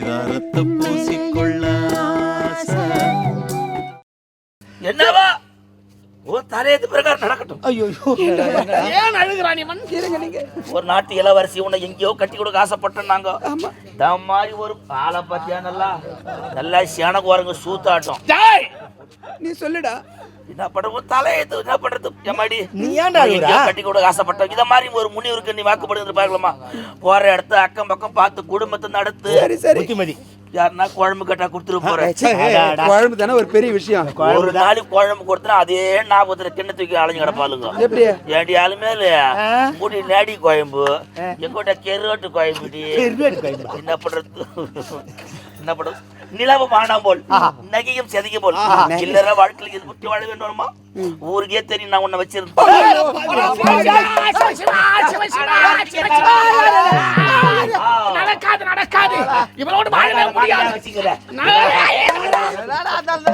பரிதாரத்தை பூசிக்கொள்ள. என்னவா? ஓ தலையத்து பிரகாரம் நடக்கட்டும். ஐயோ ஏன் அழுகிறான் இவன் ஒரு நாட்டு இளவரசி உன்னை எங்கேயோ கட்டி கொடுக்க ஆசைப்பட்டோம் நாங்க இந்த மாதிரி ஒரு ஆளை பத்தியா நல்லா? நல்லா சேனக்கு வரங்க சூத்தாட்டம். டேய் நீ சொல்லுடா. என்ன பண்றது? தலையத்து என்ன பண்றது? எம்மாடி? நீ ஏன்டா கட்டி கொடுக்க ஆசைப்பட்டோம் இத மாதிரி ஒரு முனிவருக்கு நீ வாக்குப்படுகிறது பார்க்கலாமா போற இடத்த அக்கம் பக்கம் பார்த்து குடும்பத்தை நடத்து. சரி சரி. புத்திமதி. யாருன்னா குழம்பு கட்டா கொடுத்துட்டு போறேன் குழம்பு தானே ஒரு பெரிய விஷயம். ஒரு நாளைக்கு குழம்பு கொடுத்தா அதே ஞாபகத்துல கிண்ண தூக்கி அலைஞ்சு கிடப்பாளுங்க. எப்படி? ஏண்டி ஆளுமே இல்லையா? மூடி நேடி கோயம்பு எங்கோட்ட கெரோட்டு கோயம்புடி. என்ன பண்றது? என்ன பண்றது? நிலவு மானாம் போல் நகையும் செதுக்கி போல் இல்லற வாழ்க்கையில் இது புத்தி வாழ வேண்டுமா ஊருக்கே தெரியும் நான் உன்னை வச்சிருந்தேன் நடக்காது நடக்காது இவனோடு வாழவே முடியாது வச்சுக்கிறேன்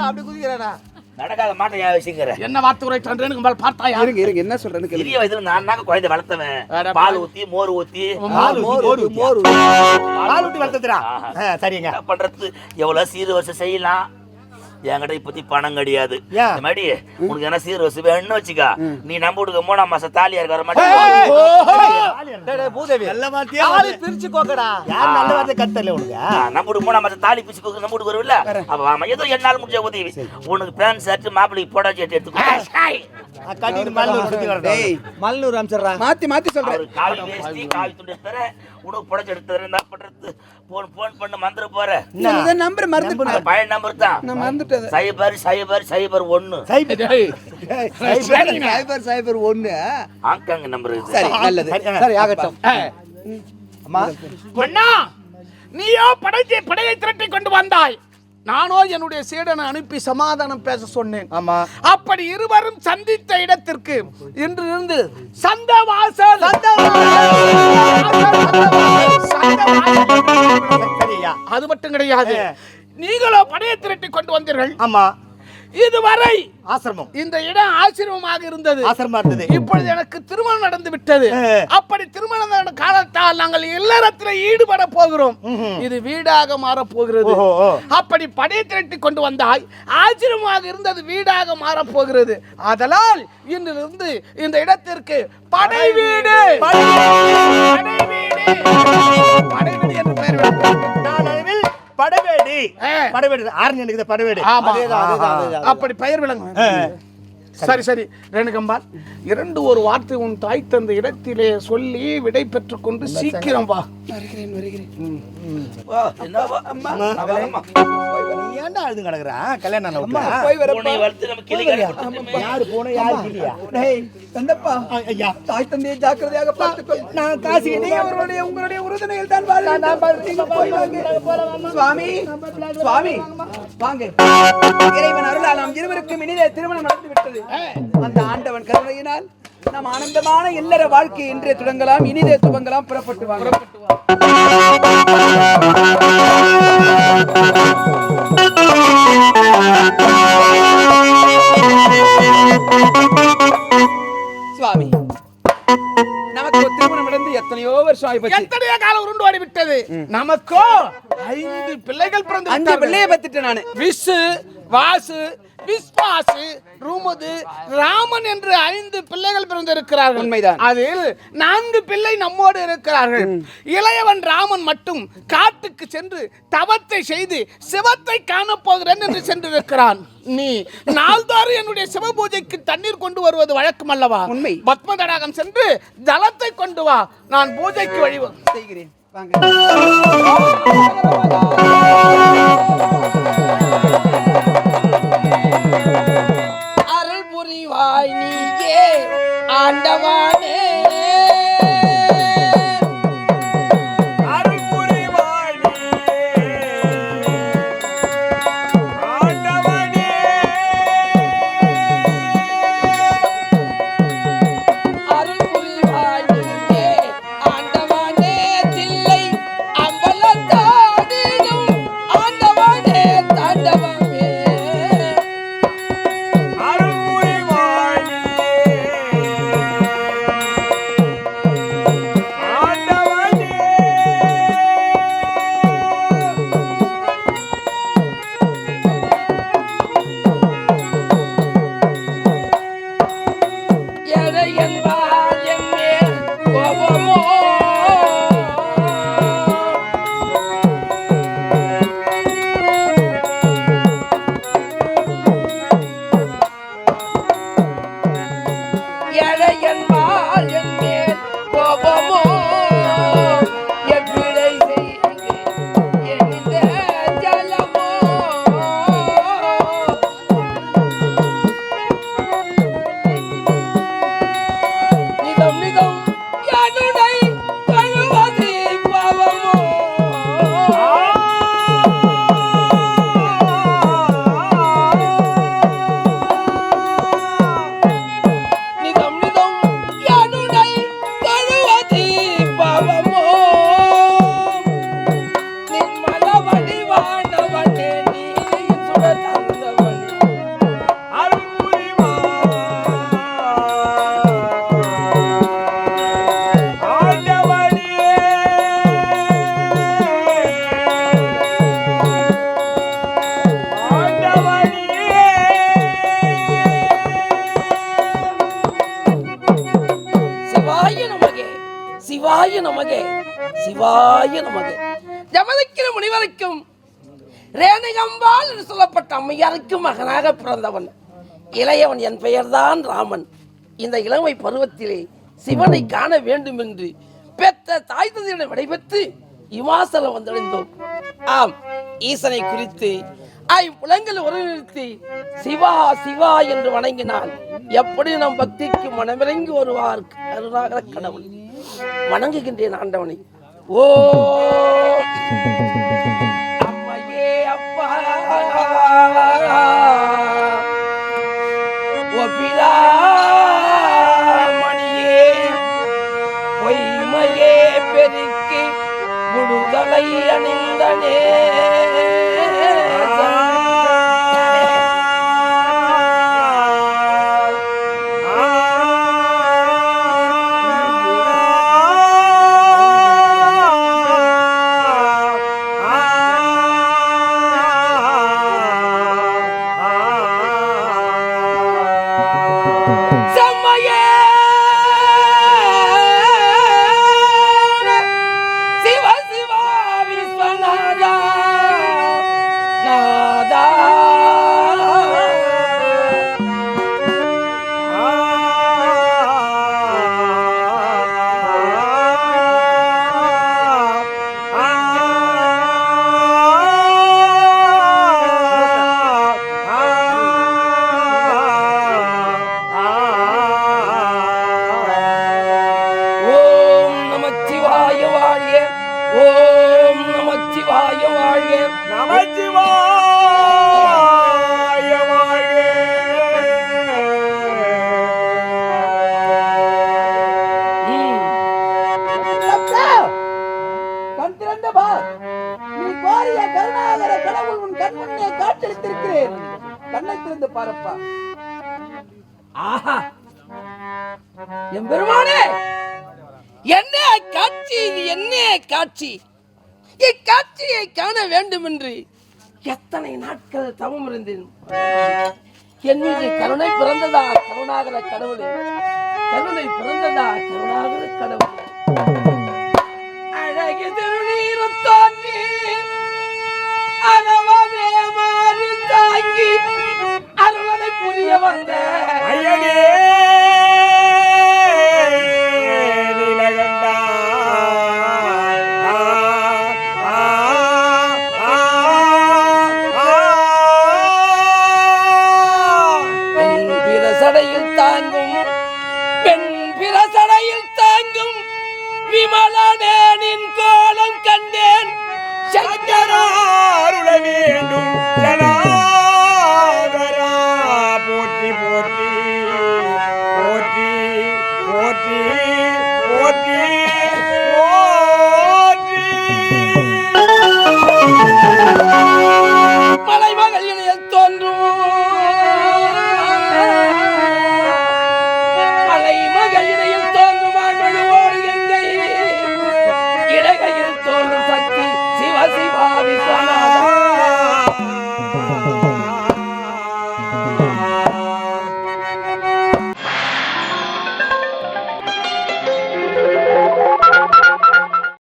அப்படி குதிக்கிறானா நடக்காத மாட்டேன் ஏன் வச்சுக்கிற. என்ன வார்த்தை உரை தன்றேன்னு மேல் பார்த்தாயா? இருங்க இருங்க என்ன சொல்றேன்னு பெரிய வயசுல நான் தாங்க குழந்தை வளர்த்தவன். பால் ஊத்தி மோர் ஊத்தி. பால் ஊத்தி, மோர் ஊத்தி. மோர் பால் ஊட்டி வளர்த்துறா சரிங்க. என்ன பண்றது? எவ்வளவு சீர் வருஷம் செய்யலாம். என்கிட்ட இப்பத்தி பணம் கிடையாது. மாதிரி உனக்கு என்ன சீர் வருஷம் வேணும்னு வச்சுக்கா. நீ நம்ம வீட்டுக்கு மூணாம் மாசம் தாலியா இருக்க வர மாட்டேன் பூதேவி நல்ல வார்த்தையா பிரிச்சு கோக்கடா. யார் நல்ல வார்த்தை கத்தல உனக்கு? நம்ம வீட்டுக்கு மூணாம் மாசம் தாலி பிச்சு கொடுக்க நம்ம வீட்டுக்கு வருவில்ல அப்ப ஆமா ஏதோ என்னால முடிஞ்ச உதவி. உனக்கு பேண்ட் ஷர்ட் மாப்பிளைக்கு போடா சட்டை எடுத்துக்கோ. கட்டிட்டு மல்லூர் சுத்தி மல்லூர் மாத்தி மாத்தி சொல்றேன். அவரு காவி வேஷ்டி காவி துண்டு தர உனக்கு புடச்சு எடுத்து தரேன் என்ன பண்றது. போன் போன் பண்ண மந்திர போற. இந்த நம்பர் மறந்து பழைய நம்பர் தான். நான் மறந்துட்டேன் சைபர் சைபர் சைபர் ஒன்னு சைபர். டேய், சைபர். சைபர் ஒண்ணு. ஹாங்காங் நம்பர் இது. சரி நல்லது. சரி ஆகட்டும். அம்மா. நீயோ படைத்தை படையை திரட்டி கொண்டு வந்தாய். நானோ என்னுடைய சீடனை அனுப்பி சமாதானம் பேச சொன்னேன். ஆமா. அப்படி இருவரும் சந்தித்த இடத்திற்கு இன்று இருந்து சந்த வாசல் அது மட்டும் கிடையாது. நீங்களோ படையை திரட்டி கொண்டு வந்தீர்கள். ஆமா. இதுவரை ஆசிரமம். இந்த இடம் ஆச்சரியமாக இருந்தது. ஆசிரமா இருந்தது. இப்பொழுது எனக்கு திருமணம் நடந்து விட்டது. அப்படி திருமணம் காலத்தால் நாங்கள் இல்லறத்தில் ஈடுபட போகிறோம். இது வீடாக மாறப் போகிறது. அப்படி படை திரட்டி கொண்டு வந்தாய் ஆச்சரியமாக இருந்தது வீடாக மாறப் போகிறது. அதனால் இன்றிலிருந்து இந்த இடத்திற்கு படை வீடு படை வீடு படை படவேடி. படவேடி ஆரஞ்சு எனக்கு படவேடி. அப்படி பெயர் விளங்கும். சரி சரி. ரேணுகம்பால் இரண்டு ஒரு வார்த்தை உன் தாய் தந்த இடத்திலே சொல்லி விடை பெற்றுக் கொண்டு சீக்கிரம் வா. வருகிறேன் வருகிறேன். அம்மா. ஏன்டா அழுது கிடக்குறா? கல்யாணம் ஆன வீட்டுல? போய் வரப்பா. வளர்த்து நம்ம கிளி. யாரு போன யாரு இல்லையா டேய் வந்தப்பா ஐயா. தாய் தந்தையை ஜாக்கிரதையாக பார்த்துக்கோ நான் காசு நீ அவருடைய உங்களுடைய உறுதுணையில் தான் வாழ் நீங்க போய் வாங்க. சுவாமி சுவாமி வாங்க. இறைவன் அருளால் நாம் இருவருக்கும் இனிதே திருமணம் நடந்து விட்டது அந்த ஆண்டவன் கருணையினால் நாம் ஆனந்தமான இல்லற வாழ்க்கை இன்றே தொடங்கலாம். இனிதே துவங்கலாம். புறப்பட்டு வாங்க. ஆயிப்போச்சு எத்தனையோ காலம் உருண்டு ஓடி விட்டது. நமக்கோ ஐந்து பிள்ளைகள் பிறந்து அஞ்சு. பிள்ளைய பத்துட்டேன் நானு. விசு வாசு விஸ்வாசு ருமுது ராமன் என்று ஐந்து பிள்ளைகள் பிறந்திருக்கிறார்கள். உண்மைதான். அதில் நான்கு பிள்ளை நம்மோடு இருக்கிறார்கள். இளையவன் ராமன் மட்டும் காட்டுக்கு சென்று தவத்தை செய்து சிவத்தை காணப் போகிறேன் என்று சென்றிருக்கிறான். நீ நாள்தோறும் என்னுடைய சிவ பூஜைக்கு தண்ணீர் கொண்டு வருவது வழக்கம் அல்லவா? உண்மை. பத்ம தடாகம் சென்று ஜலத்தை கொண்டு வா. நான் பூஜைக்கு வழி செய்கிறேன். வாங்க. ஆண்டவானே. Oh. சிவாய நமகே. சிவாய நமகே. ஜமதிக்கிற முனிவருக்கும் ரேணுகம்பால் என்று சொல்லப்பட்ட அம்மையாருக்கும் மகனாக பிறந்தவன். இளையவன் என் பெயர்தான் ராமன். இந்த இளமை பருவத்திலே சிவனை காண வேண்டும் என்று பெற்ற தாய் தந்தையிடம் விடைபெற்று இமாசலம் வந்தடைந்தோம். ஆம் ஈசனை குறித்து ஐம்புலங்கள் ஒருங்கிணைத்து சிவா சிவா என்று வணங்கினால் எப்படி நம் பக்திக்கு மனமிறங்கி வருவார் கருணாகர கடவுள். வணங்குகின்றேன் ஆண்டவனை. ஓ! அம்மையே அப்பா! ஒப்பிலா மணியே பொய்மையே பெருக்கி முழுதலை அணிந்தனே. என் பெருமானே! என்ன காட்சி இது என்ன காட்சி? இக்காட்சியை காண வேண்டும் என்று எத்தனை நாட்கள் தவம் இருந்தேன்? என் மீது கருணை பிறந்ததா கருணாகர கடவுளே? கருணை பிறந்ததா கருணாகர கடவுளே?